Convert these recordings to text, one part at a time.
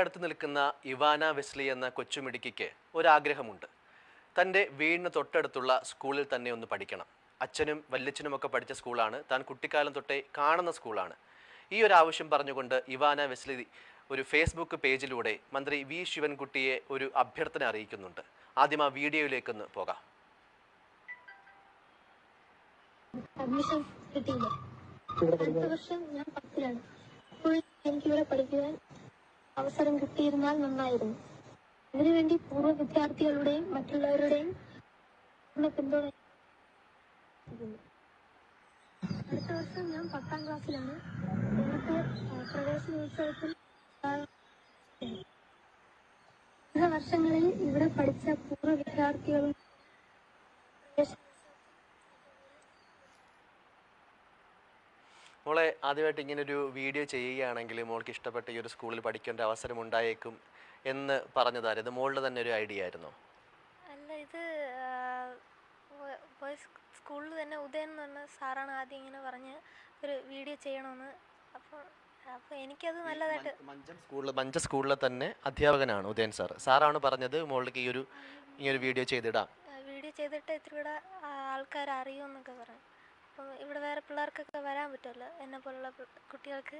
അടുത്ത് നിൽക്കുന്ന Ivana Wesley എന്ന കൊച്ചുമിടുക്കിക്ക് ഒരാഗ്രഹമുണ്ട്. തന്റെ വീടിന് തൊട്ടടുത്തുള്ള സ്കൂളിൽ തന്നെ ഒന്ന് പഠിക്കണം. അച്ഛനും വല്യച്ഛനും ഒക്കെ പഠിച്ച സ്കൂളാണ്. താൻ കുട്ടിക്കാലം തൊട്ടേ കാണുന്ന സ്കൂളാണ്. ഈ ഒരു ആവശ്യം പറഞ്ഞുകൊണ്ട് ഇവാന വെസ്ലി ഒരു ഫേസ്ബുക്ക് പേജിലൂടെ മന്ത്രി വി ശിവൻകുട്ടിയെ ഒരു അഭ്യർത്ഥന അറിയിക്കുന്നുണ്ട്. ആദ്യം ആ വീഡിയോയിലേക്കൊന്ന് പോകാം. അഡ്മിഷൻ കിട്ടിയില്ല? അടുത്ത വർഷം ഞാൻ പത്തിലാണ്. അപ്പോൾ എനിക്കിവിടെ പഠിക്കുവാൻ അവസരം കിട്ടിയിരുന്നാൽ നന്നായിരുന്നു അതിനുവേണ്ടി പൂർവ വിദ്യാർത്ഥികളുടെയും മറ്റുള്ളവരുടെയും പിന്തുണ. അടുത്ത വർഷം ഞാൻ പത്താം ക്ലാസ്സിലാണ് എനിക്ക് പ്രവേശനോത്സവത്തിൽ വർഷങ്ങളിൽ ഇവിടെ പഠിച്ച പൂർവ വിദ്യാർത്ഥികളും മോളെ ആദ്യമായിട്ട് ഇങ്ങനെ ഒരു വീഡിയോ ചെയ്യുകയാണെങ്കിൽ മോൾക്ക് ഇഷ്ടപ്പെട്ട ഈ ഒരു സ്കൂളിൽ പഠിക്കേണ്ട അവസരം ഉണ്ടായേക്കും എന്ന് പറഞ്ഞതായിരുന്നു. മോളുടെ തന്നെ ഒരു ഐഡിയ ആയിരുന്നു? അല്ല ഇത് ബോയ്സ് സ്കൂളിൽ തന്നെ ഉദയൻ എന്ന് പറഞ്ഞ സാറാണ് ആദ്യം ഇങ്ങനെ പറഞ്ഞ് ഒരു വീഡിയോ ചെയ്യണമെന്ന്. അപ്പോൾ അപ്പോൾ എനിക്കത് നല്ലതായിട്ട് മഞ്ചം സ്കൂളിൽ മഞ്ച സ്കൂളിലെ തന്നെ അധ്യാപകനാണ് ഉദയൻ സാർ. സാറാണ് പറഞ്ഞത് മോളിലേക്ക് ഈ ഒരു ഈ ഒരു വീഡിയോ ചെയ്തിടാം വീഡിയോ ചെയ്തിട്ട് ഇത്തിരി കൂടെ ആൾക്കാർ അറിയുമെന്നൊക്കെ പറഞ്ഞു. അപ്പം ഇവിടെ വേറെ പിള്ളേർക്കൊക്കെ വരാൻ പറ്റുമല്ലോ? എന്നെ പോലുള്ള കുട്ടികൾക്ക്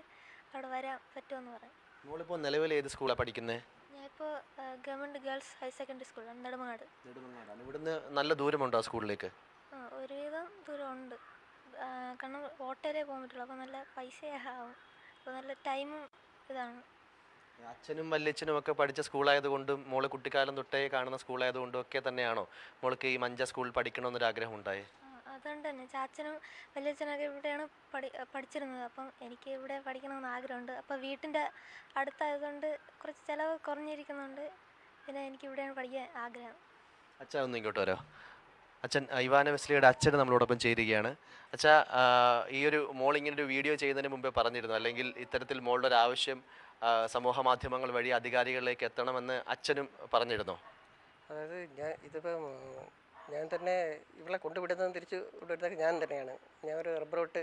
അവിടെ വരാൻ പറ്റുമെന്ന് പറഞ്ഞു മോളിപ്പോൾ നിലവിൽ ഏത് സ്കൂളാണ് പഠിക്കുന്നത് ഞാനിപ്പോൾ ഗവൺമെന്റ് ഗേൾസ് ഹയർ സെക്കൻഡറി സ്കൂളാണ് നെടുമങ്ങാട്. നെടുമങ്ങാടാണ് ഇവിടുന്ന് നല്ല ദൂരമുണ്ടോ ആ സ്കൂളിലേക്ക്? ആ ഒരുവിധം ദൂരമുണ്ട്. ഉണ്ട് കാരണം ഓട്ടോയിലേ പോകാൻ പറ്റുള്ളൂ അപ്പോൾ നല്ല പൈസയാവും അപ്പോൾ നല്ല ടൈമും ഇതാണ്. അച്ഛനും വല്യച്ഛനും ഒക്കെ പഠിച്ച സ്കൂളായതുകൊണ്ടും മോൾ കുട്ടിക്കാലം തൊട്ടേ കാണുന്ന സ്കൂളായതുകൊണ്ടും ഒക്കെ തന്നെയാണോ മോൾക്ക് ഈ മഞ്ച സ്കൂളിൽ പഠിക്കണമെന്നൊരു ആഗ്രഹം ഉണ്ടായേ? അതുകൊണ്ട് തന്നെ ചാച്ചനും വലിയച്ഛനൊക്കെ ഇവിടെയാണ് പഠി പഠിച്ചിരുന്നത്. അപ്പം എനിക്ക് ഇവിടെ പഠിക്കണമെന്ന് ആഗ്രഹമുണ്ട്. അപ്പോൾ വീട്ടിന്റെ അടുത്തായതുകൊണ്ട് കുറച്ച് ചിലവ് കുറഞ്ഞിരിക്കുന്നുണ്ട്. പിന്നെ എനിക്ക് ഇവിടെയാണ് പഠിക്കാൻ ആഗ്രഹം. അച്ഛാ ഒന്ന് ഇങ്ങോട്ട് വരാം. അച്ഛൻ ഇവാന വെസ്ലിയുടെ അച്ഛൻ നമ്മളോടൊപ്പം ചേരുകയാണ്. അച്ഛാ ഈ ഒരു മോൾ ഇങ്ങനെ ഒരു വീഡിയോ ചെയ്യുന്നതിന് മുമ്പേ പറഞ്ഞിരുന്നു. അല്ലെങ്കിൽ ഇത്തരത്തിൽ മോളുടെ ഒരു ആവശ്യം സമൂഹ മാധ്യമങ്ങൾ വഴി അധികാരികളിലേക്ക് എത്തണമെന്ന് അച്ഛനും പറഞ്ഞിരുന്നോ. അതായത് ഞാൻ ഇതിപ്പം ഉം, ഞാൻ തന്നെ ഇവളെ കൊണ്ടുവിടുന്നതും തിരിച്ച് കൊണ്ടുവിടുന്നത് ഞാൻ തന്നെയാണ്. ഞാൻ ഒരു റബ്ബർ വെട്ട്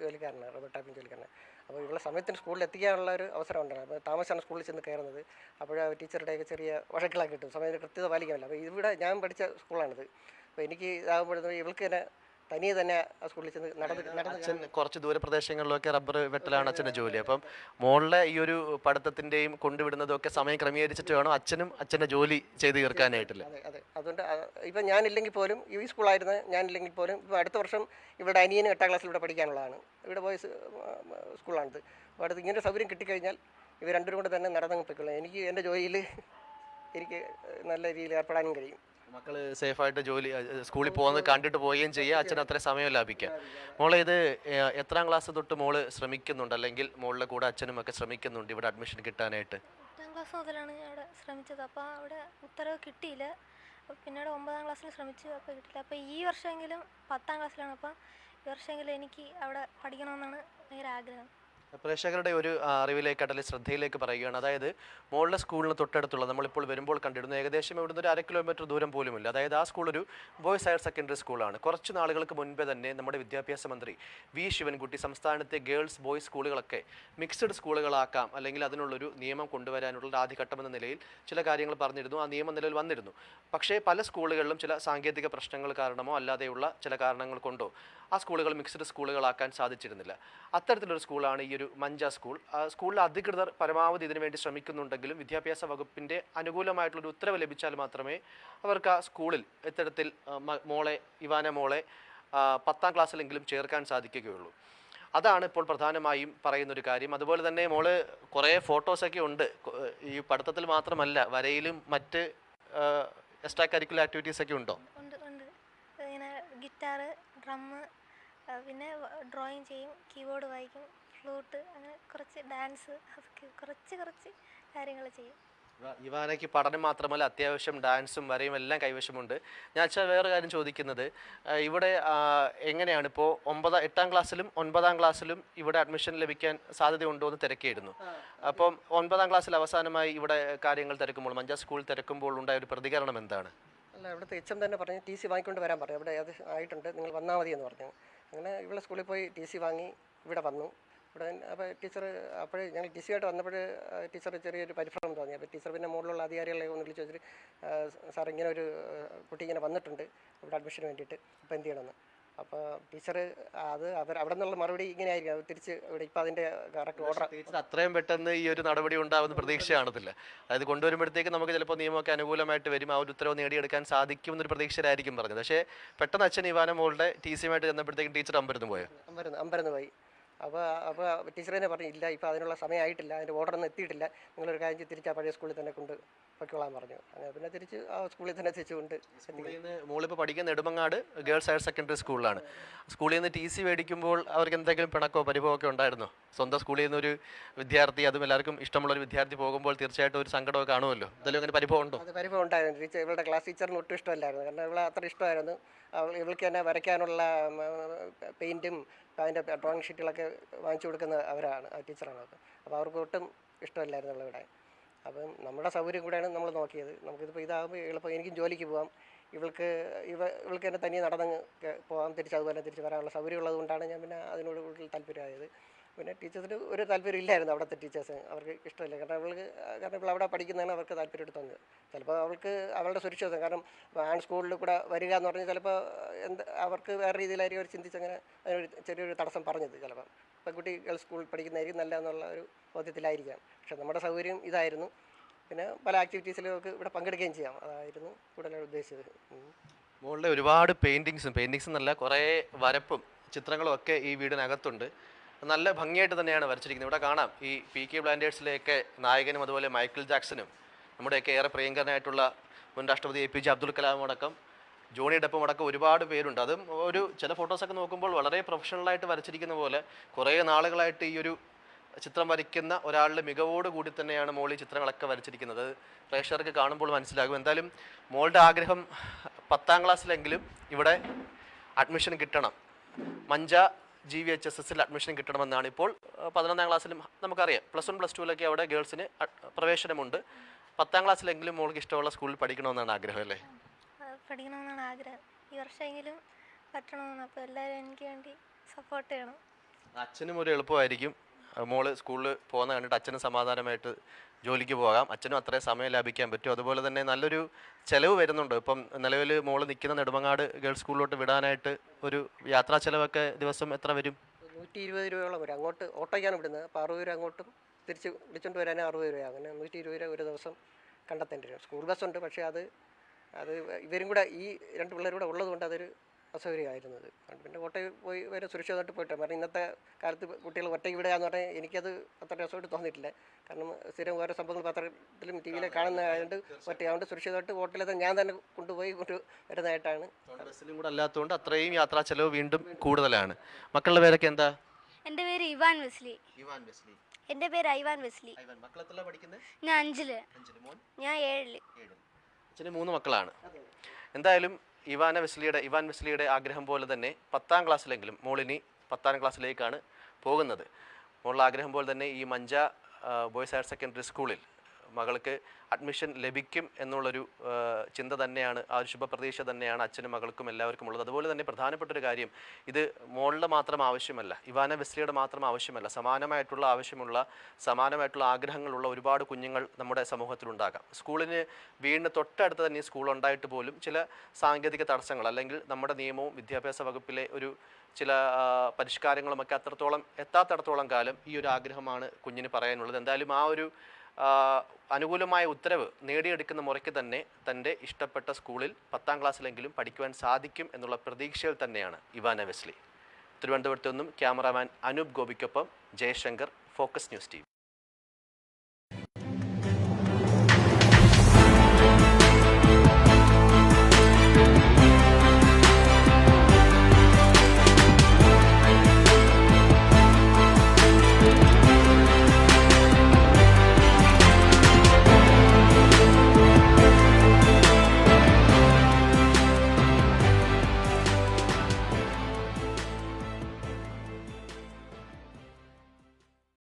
ജോലിക്കാരനാണ് റബ്ബർ ടാപ്പിംഗ് ജോലിക്കാരനാണ്. അപ്പോൾ ഇവളെ സമയത്തിന് സ്കൂളിൽ എത്തിക്കാനുള്ള ഒരു അവസരം ഉണ്ടാകും അപ്പോൾ താമസമാണ് സ്കൂളിൽ ചെന്ന് കയറുന്നത്. അപ്പോഴാ ടീച്ചറുടെയൊക്കെ ചെറിയ വഴക്കുകളൊക്കെ കിട്ടും. സമയത്ത് കൃത്യത പാലിക്കാമല്ലോ അപ്പോൾ ഇവിടെ ഞാൻ പഠിച്ച സ്കൂളാണിത് അപ്പോൾ എനിക്ക് ഇതാകുമ്പോഴത്തേക്കും ഇവൾക്ക് തന്നെ തനിയെ തന്നെ ആ സ്കൂളിൽ ചെന്ന് നടന്ന് നടന്ന് അച്ഛൻ കുറച്ച് ദൂരപ്രദേശങ്ങളിലൊക്കെ റബ്ബർ വെട്ടലാണ് അച്ഛന്റെ ജോലി. അപ്പം മോളിലെ ഈ ഒരു പഠിത്തത്തിന്റെയും കൊണ്ടുവിടുന്നതും ഒക്കെ സമയം ക്രമീകരിച്ചിട്ട് വേണം അച്ഛനും അച്ഛന്റെ ജോലി ചെയ്ത് തീർക്കാനായിട്ടില്ല. അതെ അതെ. അതുകൊണ്ട് ആ- ഇപ്പം ഞാനില്ലെങ്കിൽ പോലും ഈ സ്കൂളായിരുന്നു ഞാനില്ലെങ്കിൽ പോലും ഇപ്പോൾ അടുത്ത വർഷം ഇവിടെ അനിയനും എട്ടാം ക്ലാസ്സിൽ ഇവിടെ പഠിക്കാനുള്ളതാണ്. ഇവിടെ ബോയ്സ് സ്കൂളാണിത്. അപ്പോൾ അടുത്ത് ഇങ്ങനെ സൗകര്യം കിട്ടിക്കഴിഞ്ഞാൽ ഇവർ രണ്ടുപേരും കൂടെ തന്നെ നടന്നു പൊയ്ക്കൊള്ളാം എനിക്ക് എന്റെ ജോലിയിൽ എനിക്ക് നല്ല രീതിയിൽ ഏർപ്പെടാനും കഴിയും. മക്കൾ സേഫായിട്ട് ജോലി സ്കൂളിൽ പോകുന്നത് കണ്ടിട്ട് പോവുകയും ചെയ്യുക അച്ഛൻ അത്ര സമയം ലാഭിക്കാം. മോളെ ഇത് എത്രാം ക്ലാസ് തൊട്ട് മോൾ ശ്രമിക്കുന്നുണ്ട്? അല്ലെങ്കിൽ മോളുടെ കൂടെ അച്ഛനും ഒക്കെ ശ്രമിക്കുന്നുണ്ട് ഇവിടെ അഡ്മിഷൻ കിട്ടാനായിട്ട്? എട്ടാം ക്ലാസ് മുതലാണ് അവിടെ ശ്രമിച്ചത്. അപ്പോൾ അവിടെ ഉത്തരവ് കിട്ടിയില്ല. പിന്നീട് ഒമ്പതാം ക്ലാസ്സിൽ ശ്രമിച്ചു അപ്പോൾ കിട്ടില്ല അപ്പോൾ ഈ വർഷമെങ്കിലും പത്താം ക്ലാസ്സിലാണ്. അപ്പം ഈ വർഷമെങ്കിലും എനിക്ക് അവിടെ പഠിക്കണമെന്നാണ് ഭയങ്കര ആഗ്രഹം. പ്രേക്ഷകരുടെ ഒരു അറിവിലേക്ക് അല്ലെങ്കിൽ ശ്രദ്ധയിലേക്ക് പറയുകയാണ്. അതായത് മോളുടെ സ്കൂളിന് തൊട്ടടുത്തുള്ള നമ്മളിപ്പോൾ വരുമ്പോൾ കണ്ടിരുന്നു ഏകദേശം ഇവിടുന്ന് ഒരു അര കിലോമീറ്റർ ദൂരം പോലുമില്ല. അതായത് ആ സ്കൂൾ ഒരു ബോയ്സ് ഹയർ സെക്കൻഡറി സ്കൂളാണ് കുറച്ച് നാളുകൾക്ക് മുൻപേ തന്നെ നമ്മുടെ വിദ്യാഭ്യാസ മന്ത്രി വി. ശിവൻകുട്ടി സംസ്ഥാനത്തെ ഗേൾസ് ബോയ്സ് സ്കൂളുകളൊക്കെ മിക്സഡ് സ്കൂളുകളാക്കാം അല്ലെങ്കിൽ അതിനുള്ളൊരു നിയമം കൊണ്ടുവരാനുള്ള ആദ്യഘട്ടം എന്ന നിലയിൽ ചില കാര്യങ്ങൾ പറഞ്ഞിരുന്നു. ആ നിയമം നിലയിൽ വന്നിരുന്നു. പക്ഷേ പല സ്കൂളുകളിലും ചില സാങ്കേതിക പ്രശ്നങ്ങൾ കാരണമോ അല്ലാതെയുള്ള ചില കാരണങ്ങൾ കൊണ്ടോ ആ സ്കൂളുകൾ മിക്സഡ് സ്കൂളുകളാക്കാൻ സാധിച്ചിരുന്നില്ല. അത്തരത്തിലൊരു സ്കൂളാണ് ഈ ഒരു മഞ്ച സ്കൂൾ. സ്കൂളിലെ അധികൃതർ പരമാവധി ഇതിനു വേണ്ടി ശ്രമിക്കുന്നുണ്ടെങ്കിലും വിദ്യാഭ്യാസ വകുപ്പിന്റെ അനുകൂലമായിട്ടുള്ളൊരു ഉത്തരവ് ലഭിച്ചാൽ മാത്രമേ അവർക്ക് ആ സ്കൂളിൽ ഇത്തരത്തിൽ മോളെ ഇവാന മോളെ പത്താം ക്ലാസ്സിലെങ്കിലും ചേർക്കാൻ സാധിക്കുകയുള്ളൂ. അതാണ് ഇപ്പോൾ പ്രധാനമായും പറയുന്നൊരു കാര്യം. അതുപോലെ തന്നെ മോൾ കുറേ ഫോട്ടോസൊക്കെ ഉണ്ട്. ഈ പഠിത്തത്തിൽ മാത്രമല്ല വരയിലും മറ്റ് എക്സ്ട്രാ കരിക്കുലർ ആക്ടിവിറ്റീസ് ഒക്കെ ഉണ്ടോ? ഉണ്ട് ഉണ്ട്. ഗിറ്റാറ് ഡ്രമ്മ് പിന്നെ ഡ്രോയിങ് ചെയ്യും കീബോർഡ് വായിക്കും. ഫ്ലൂട്ട് അങ്ങനെ കുറച്ച് ഡാൻസ് അതൊക്കെ കുറച്ച് കുറച്ച് കാര്യങ്ങൾ ചെയ്യും. ഇവാനയ്ക്ക് പഠനം മാത്രമല്ല അത്യാവശ്യം ഡാൻസും വരയും എല്ലാം കൈവശമുണ്ട്. ഞാൻ വെച്ചാൽ വേറെ കാര്യം ചോദിക്കുന്നത്. ഇവിടെ എങ്ങനെയാണ് ഇപ്പോൾ ഒമ്പതാം എട്ടാം ക്ലാസ്സിലും ഒൻപതാം ക്ലാസ്സിലും ഇവിടെ അഡ്മിഷൻ ലഭിക്കാൻ സാധ്യതയുണ്ടോ എന്ന് തിരക്കിയിരുന്നു. അപ്പം ഒൻപതാം ക്ലാസ്സിൽ അവസാനമായി ഇവിടെ കാര്യങ്ങൾ തിരക്കുമ്പോൾ മഞ്ചാ സ്കൂൾ തിരക്കുമ്പോൾ ഉണ്ടായ ഒരു പ്രതികരണം എന്താണ്? അല്ല ഇവിടുത്തെ എച്ച് എം തന്നെ പറഞ്ഞു ടി സി വാങ്ങിക്കൊണ്ട് വരാൻ പറഞ്ഞു. ഇവിടെ അത് ആയിട്ടുണ്ട് നിങ്ങൾ വന്നാൽ മതി എന്ന് പറഞ്ഞു. അങ്ങനെ ഇവിടെ സ്കൂളിൽ പോയി ടി സി വാങ്ങി ഇവിടെ വന്നു. ഇവിടെ അപ്പോൾ ടീച്ചർ അപ്പോഴേ ഞങ്ങൾ ടി സി ആയിട്ട് വന്നപ്പോൾ ടീച്ചർ ചെറിയൊരു പരിഭ്രമം തോന്നി. അപ്പോൾ ടീച്ചർ പിന്നെ മുകളിലുള്ള അധികാരികളെ ഒന്ന് വിളിച്ച് വെച്ചിട്ട് സാർ ഇങ്ങനെ ഒരു കുട്ടി ഇങ്ങനെ വന്നിട്ടുണ്ട് ഇവിടെ അഡ്മിഷന് വേണ്ടിയിട്ട് അപ്പോൾ എന്ത് ചെയ്യണമെന്ന്. അപ്പോൾ ടീച്ചർ അത് അവർ അവിടെ നിന്നുള്ള മറുപടി ഇങ്ങനെ ആയിരിക്കും. അത് തിരിച്ച് ഇവിടെ ഇപ്പോൾ അതിന്റെ കറക്റ്റ് ഓർഡർ ടീച്ചർ അത്രയും പെട്ടെന്ന് ഈ ഒരു നടപടി ഉണ്ടാവുന്ന പ്രതീക്ഷ കാണത്തില്ല. അതായത് കൊണ്ടുവരുമ്പോഴത്തേക്ക് നമുക്ക് ചിലപ്പോൾ നിയമമൊക്കെ അനുകൂലമായിട്ട് വരും. ആ ഒരു ഉത്തരവ് നേടിയെടുക്കാൻ സാധിക്കും എന്നൊരു പ്രതീക്ഷയിലായിരിക്കും പറഞ്ഞത്. പക്ഷേ പെട്ടെന്ന് അച്ഛൻ ഇവാന മോളുടെ ടി സിയുമായിട്ട് ചെന്നപ്പോഴത്തേക്കും ടീച്ചർ അമ്പരന്ന് പോയോ? അമ്പരന്ന് അമ്പരന്ന് പോയി. അപ്പോൾ അപ്പോൾ ടീച്ചർ തന്നെ പറഞ്ഞു ഇല്ല ഇപ്പോൾ അതിനുള്ള സമയമായിട്ടില്ല അതിന്റെ ഓർഡർ ഒന്നും എത്തിയിട്ടില്ല. നിങ്ങളൊരു കാര്യം തിരിച്ച് ആ പഴയ സ്കൂളിൽ തന്നെ കൊണ്ട് പൊയ്ക്കോളാൻ പറഞ്ഞു. അങ്ങനെ പിന്നെ തിരിച്ച് ആ സ്കൂളിൽ തന്നെ തിരിച്ചുകൊണ്ട് മോളിപ്പോൾ പഠിക്കുന്ന നെടുമങ്ങാട് ഗേൾസ് ഹയർ സെക്കൻഡറി സ്കൂളിലാണ്. സ്കൂളിൽ നിന്ന് ടി സി മേടിക്കുമ്പോൾ അവർക്ക് എന്തെങ്കിലും പിണക്കോ പരിഭവമൊക്കെ ഉണ്ടായിരുന്നോ? സ്വന്തം സ്കൂളിൽ നിന്ന് ഒരു വിദ്യാർത്ഥി അതും എല്ലാവർക്കും ഇഷ്ടമുള്ള ഒരു വിദ്യാർത്ഥി പോകുമ്പോൾ തീർച്ചയായിട്ടും ഒരു സങ്കടമൊക്കെ കാണുമല്ലോ? എന്തെങ്കിലും അങ്ങനെ പരിഭവം ഉണ്ടോ? അത് പരിഭവം ഉണ്ടായിരുന്നു. ടീച്ചർ ഇവളുടെ ക്ലാസ് ടീച്ചറിന് ഒട്ടും ഇഷ്ടമല്ലായിരുന്നു. കാരണം ഇവളെ അത്ര ഇഷ്ടമായിരുന്നു. അവൾ ഇവൾക്ക് തന്നെ വരയ്ക്കാനുള്ള പെയിന്റും അതിന്റെ ഡ്രോയിങ് ഷീറ്റുകളൊക്കെ വാങ്ങിച്ചു കൊടുക്കുന്ന അവരാണ് ആ ടീച്ചറാണ് അത്. അപ്പോൾ അവർക്ക് ഒട്ടും ഇഷ്ടമല്ലായിരുന്നു ഇവിടെ. അപ്പം നമ്മുടെ സൗകര്യം കൂടെയാണ് നമ്മൾ നോക്കിയത്. നമുക്കിതിപ്പോൾ ഇതാകുമ്പോൾ എളുപ്പം എനിക്കും ജോലിക്ക് പോകാം ഇവൾക്ക് ഇവ ഇവൾക്ക് തന്നെ തനിയെ നടന്നങ്ങ് പോകാം തിരിച്ച് അതുപോലെ തിരിച്ച് വരാനുള്ള സൗകര്യം ഉള്ളതുകൊണ്ടാണ് ഞാൻ പിന്നെ അതിനോട് കൂടുതൽ താല്പര്യമായത്. പിന്നെ ടീച്ചേഴ്സിന് ഒരു താല്പര്യം ഇല്ലായിരുന്നു അവിടുത്തെ ടീച്ചേഴ്സ്. അവർക്ക് ഇഷ്ടമില്ല. കാരണം അവൾക്ക് കാരണം ഇപ്പോൾ അവിടെ പഠിക്കുന്നതാണ് അവർക്ക് താല്പര്യം എടുത്തു തോന്നിയത് ചിലപ്പോൾ അവൾക്ക് അവളുടെ സുരക്ഷിതം കാരണം ആൺ സ്കൂളിൽ കൂടെ വരിക എന്ന് പറഞ്ഞാൽ ചിലപ്പോൾ എന്ത് അവർക്ക് വേറെ രീതിയിലായിരിക്കും അവർ ചിന്തിച്ചങ്ങനെ അതിനൊരു ചെറിയൊരു തടസ്സം പറഞ്ഞത് ചിലപ്പോൾ പെൺകുട്ടി ഗേൾസ് സ്കൂളിൽ പഠിക്കുന്നതായിരിക്കും നല്ല എന്നുള്ള ഒരു ബോധ്യത്തിലായിരിക്കാം. പക്ഷെ നമ്മുടെ സൗകര്യം ഇതായിരുന്നു. പിന്നെ പല ആക്ടിവിറ്റീസിലും ഒക്കെ ഇവിടെ പങ്കെടുക്കുകയും ചെയ്യാം. അതായിരുന്നു കൂടുതലും ഉദ്ദേശിച്ചത്. മുകളിലെ ഒരുപാട് പെയിന്റിങ്സും പെയിന്റിങ്സ് എന്നല്ല കുറേ വരപ്പും ചിത്രങ്ങളും ഒക്കെ ഈ വീടിനകത്തുണ്ട്. നല്ല ഭംഗിയായിട്ട് തന്നെയാണ് വരച്ചിരിക്കുന്നത്. ഇവിടെ കാണാം. ഈ പി കെ ബ്ലാൻഡേഴ്സിലെയൊക്കെ നായകനും അതുപോലെ മൈക്കിൾ ജാക്സനും നമ്മുടെയൊക്കെ ഏറെ പ്രിയങ്കരനായിട്ടുള്ള മുൻ രാഷ്ട്രപതി A P J Abdul Kalam അടക്കം ജോണി ഡെപ്പം അടക്കം ഒരുപാട് പേരുണ്ട്. അതും ഒരു ചില ഫോട്ടോസൊക്കെ നോക്കുമ്പോൾ വളരെ പ്രൊഫഷണലായിട്ട് വരച്ചിരിക്കുന്ന പോലെ കുറേ നാളുകളായിട്ട് ഈ ഒരു ചിത്രം വരയ്ക്കുന്ന ഒരാളുടെ മികവോട് കൂടി തന്നെയാണ് മോളി ചിത്രങ്ങളൊക്കെ വരച്ചിരിക്കുന്നത്. പ്രേക്ഷകർക്ക് കാണുമ്പോൾ മനസ്സിലാകും. എന്തായാലും മോളുടെ ആഗ്രഹം പത്താം ക്ലാസ്സിലെങ്കിലും ഇവിടെ അഡ്മിഷൻ കിട്ടണം. Mancha G V H S എസിൽ അഡ്മിഷൻ കിട്ടണമെന്നാണ് ഇപ്പോൾ പതിനൊന്നാം ക്ലാസ്സിലും നമുക്കറിയാം. പ്ലസ് വൺ പ്ലസ് ടുവിലൊക്കെ അവിടെ ഗേൾസിന് പ്രവേശനമുണ്ട്. പത്താം ക്ലാസ്സിലെങ്കിലും മോൾക്ക് ഇഷ്ടമുള്ള സ്കൂളിൽ പഠിക്കണമെന്നാണ് ആഗ്രഹം അല്ലേ? പഠിക്കണമെന്നാണ് ആഗ്രഹം. ഈ വർഷമെങ്കിലും പറ്റണമെന്ന് അപ്പോൾ എല്ലാവരും എനിക്ക് വേണ്ടി സപ്പോർട്ട് ചെയ്യണം. അച്ഛനും ഒരു എളുപ്പമായിരിക്കും. മോൾ സ്കൂളിൽ പോകുന്ന കണ്ടിട്ട് അച്ഛനും സമാധാനമായിട്ട് ജോലിക്ക് പോകാം. അച്ഛനും അത്രയും സമയം ലാഭിക്കാൻ പറ്റും. അതുപോലെ തന്നെ നല്ലൊരു ചിലവ് വരുന്നുണ്ട്. ഇപ്പം നിലവിൽ മോൾ നിൽക്കുന്ന നെടുമങ്ങാട് ഗേൾസ് സ്കൂളിലോട്ട് വിടാനായിട്ട് ഒരു യാത്രാ ചിലവൊക്കെ ദിവസം എത്ര വരും? നൂറ്റി ഇരുപത് രൂപയോളം വരും. അങ്ങോട്ട് ഓട്ടോയ്ക്കാണ് വിടുന്നത്. അപ്പോൾ അറുപത് രൂപ അങ്ങോട്ടും തിരിച്ച് വിളിച്ചുകൊണ്ട് വരാൻ അറുപത് രൂപ. അങ്ങനെ നൂറ്റി ഇരുപത് രൂപ ഒരു ദിവസം കണ്ടെത്തേണ്ടി വരും. സ്കൂൾ ഉണ്ട് പക്ഷേ അത് അത് ഇവരും കൂടെ ഈ രണ്ട് പിള്ളേരും കൂടെ ഉള്ളതുകൊണ്ട് അതൊരു അസൗകര്യമായിരുന്നത്. അതുകൊണ്ട് പിന്നെ കോട്ടയം പോയി വരെ സുരക്ഷിതമായിട്ട് പോയിട്ട് കാരണം ഇന്നത്തെ കാലത്ത് കുട്ടികൾ ഒറ്റയ്ക്ക് വിടുക എന്ന് പറഞ്ഞാൽ എനിക്കത് അത്ര രസമായിട്ട് തോന്നിയിട്ടില്ല. കാരണം സ്ഥിരം ഓരോ സംഭവങ്ങൾ പത്രത്തിലും ടി വിയിലും കാണുന്നതായതുകൊണ്ട് ഒറ്റ അതുകൊണ്ട് സുരക്ഷിതമായിട്ട് ഹോട്ടലിൽ ഞാൻ തന്നെ കൊണ്ടുപോയി കൊണ്ട് വരുന്നതായിട്ടാണ്. ബസ്സിലും കൂടെ അല്ലാത്തതുകൊണ്ട് അത്രയും യാത്രാ ചെലവ് വീണ്ടും കൂടുതലാണ്. മക്കളുടെ പേരൊക്കെ എന്താ? എന്റെ പേര് ഇവാൻ വെസ്ലി. Ivan Wesley. എന്റെ പേര് ഐവാൻ വെസ്ലി. ഞാൻ അഞ്ചിൽ. അഞ്ചിൽ. മോൻ? ഞാൻ ഏഴിൽ. ഏഴ് അച്ഛന് മൂന്ന് മക്കളാണ്. എന്തായാലും ഇവാന വെസ്ലിയുടെ ഇവാൻ വെസ്ലിയുടെ ആഗ്രഹം പോലെ തന്നെ പത്താം ക്ലാസ്സിലെങ്കിലും മോളിനി പത്താം ക്ലാസ്സിലേക്കാണ് പോകുന്നത്. മോളുടെ ആഗ്രഹം പോലെ തന്നെ ഈ മഞ്ച ബോയ്സ് ഹയർ സെക്കൻഡറി സ്കൂളിൽ മകൾക്ക് അഡ്മിഷൻ ലഭിക്കും എന്നുള്ളൊരു ചിന്ത തന്നെയാണ് ആ ഒരു ശുഭപ്രതീക്ഷ തന്നെയാണ് അച്ഛനും മകൾക്കും എല്ലാവർക്കും ഉള്ളത്. അതുപോലെ തന്നെ പ്രധാനപ്പെട്ട ഒരു കാര്യം ഇത് മോളുടെ മാത്രം ആവശ്യമല്ല ഇവാന വെസ്ലിയുടെ മാത്രം ആവശ്യമല്ല സമാനമായിട്ടുള്ള ആവശ്യമുള്ള സമാനമായിട്ടുള്ള ആഗ്രഹങ്ങളുള്ള ഒരുപാട് കുഞ്ഞുങ്ങൾ നമ്മുടെ സമൂഹത്തിലുണ്ടാകാം. സ്കൂളിന് വീടിന് തൊട്ടടുത്ത് തന്നെ സ്കൂൾ ഉണ്ടായിട്ട് പോലും ചില സാങ്കേതിക തടസ്സങ്ങൾ അല്ലെങ്കിൽ നമ്മുടെ നിയമവും വിദ്യാഭ്യാസ വകുപ്പിലെ ഒരു ചില പരിഷ്കാരങ്ങളുമൊക്കെ അത്രത്തോളം എത്താത്തടത്തോളം കാലം ഈ ഒരു ആഗ്രഹമാണ് കുഞ്ഞിന് പറയാനുള്ളത്. എന്തായാലും ആ ഒരു അനുകൂലമായ ഉത്തരവ് നേടിയെടുക്കുന്ന മുറയ്ക്ക് തന്നെ തന്റെ ഇഷ്ടപ്പെട്ട സ്കൂളിൽ പത്താം ക്ലാസ്സിലെങ്കിലും പഠിക്കുവാൻ സാധിക്കും എന്നുള്ള പ്രതീക്ഷയിൽ തന്നെയാണ് ഇവാന വെസ്ലി. തിരുവനന്തപുരത്തു നിന്നും ക്യാമറാമാൻ അനൂപ് ഗോപിക്കൊപ്പം ജയശങ്കർ ഫോക്കസ് ന്യൂസ് ടീം